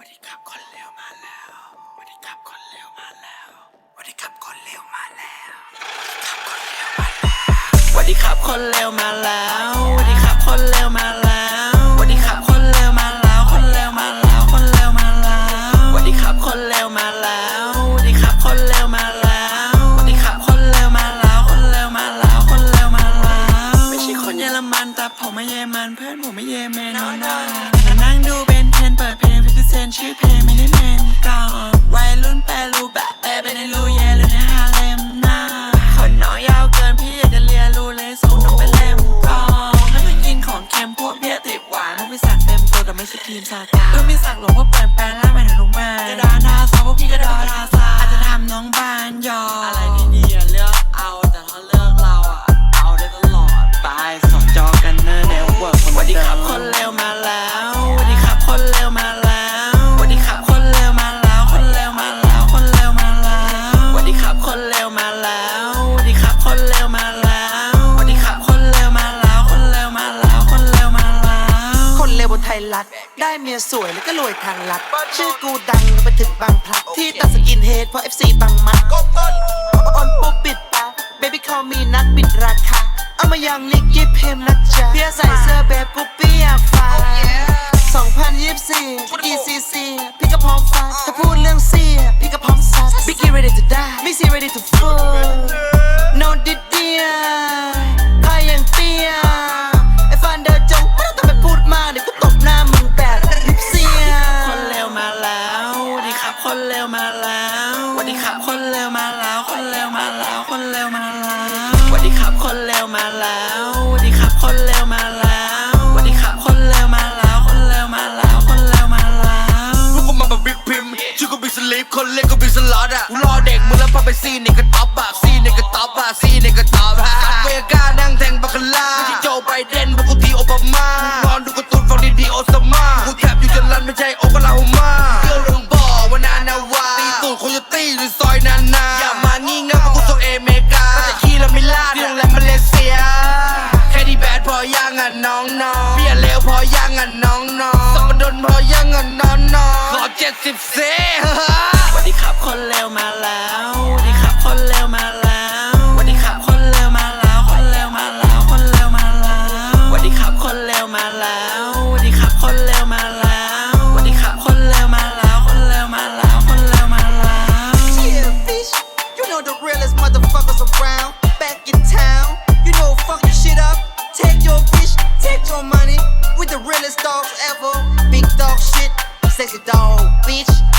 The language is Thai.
วันนี้ขับคนเร็วมาแล้ว วันนี้ขับคนเร็วมาแล้ว วันนี้ขับคนเร็วมาแล้ว วันนี้ขับคนเร็วมาแล้ว วันนี้ขับคนเร็วมาแล้ว วันนี้ขับคนเร็วมาแล้ว คนเร็วมาแล้ว คนเร็วมาแล้ว วันนี้ขับคนเร็วมาแล้ว วันนี้ขับคนเร็วมาแล้ว วันนี้ขับคนเร็วมาแล้ว คนเร็วมาแล้ว คนเร็วมาแล้ว ไม่ใช่คนเยอรมันแต่ผมไม่เยอรมันเพื่อนผมไม่เยอรมันนะนั่งดูเบนเทนเปิดเพลง ฟิฟเซนชื่อเพลงไม่ได้เมนก่อนวัยรุ่นแปรรูปแบบแปลเป็นในรูเยหรือในฮาเลมนะคนน้อยยาวเกินพี่อยากจะเรียนรู้เลยส่งน้องไปเล่มก่อนถ้าไปกินของเค็มพวกเพี้ยติดหวานแล้วไปสักเต็มตัวแต่ไม่ใช่ทีมซาตานเพื่อมีสักหลงว่าเปิดแปลงร่างใหม่ถึงโรงพยาบาลกระดานดาซอพวกพี่กระดอทาซาอาจจะทำน้องบานยอ รัฐ ได้เมียสวยแล้วก็รวยทางลัด ชื่อกูดังไปถึงบางพลัด ที่ตัดสกินเฮดเพราะ FC บางมัดออนปุ๊บปิดปาก baby call me นักปิดราคาเอามายังลิกยิบเพมนะจ๊ะ คนเร็วมาแล้ว คนเร็วมาแล้ว คนเร็วมาแล้วสวัสดีครับ คนเร็วมาแล้วสวัสดีครับ คนเร็วมาแล้วสวัสดีครับ คนเร็วมาแล้ว คนเร็วมาแล้ว คนเร็วมาแล้วลูกก็มาแบบบิ๊กพิมพ์ชื่อก็บิ๊กสลีปคนเล็กก็บิ๊กสล็อตอะกูรอเด็กมึงแล้วพาไปซีนี่ก็ท็อปอะซีนี่ก็ท็อปอะ หรือซอยนานา อย่ามางี่เง่าเพราะกูส่งเอเมริกาแต่ขี้ละมิลาที่โรงแรมมาเลเซีย แค่ที่แบดพอยังอะน้องน้องเพียเลวพอยังอะน้องน้องสมดนพอยังอะน้องน้องขอเจ็ดสิบเซวันนี้ขับคนเร็วมาแล้ววันนี้ขับคนเร็วมาแล้ววันนี้ขับคนเร็วมาแล้ว คนเร็วมาแล้ว คนเร็วมาแล้ววันนี้ขับคนเร็วมาแล้ววันนี้ขับคนเร็วมาแล้ว the realest motherfuckers around. Back in town. You know fuck your shit up. Take your fish, take your money. With the realest dogs ever. Big dog shit. Sexy dog, bitch.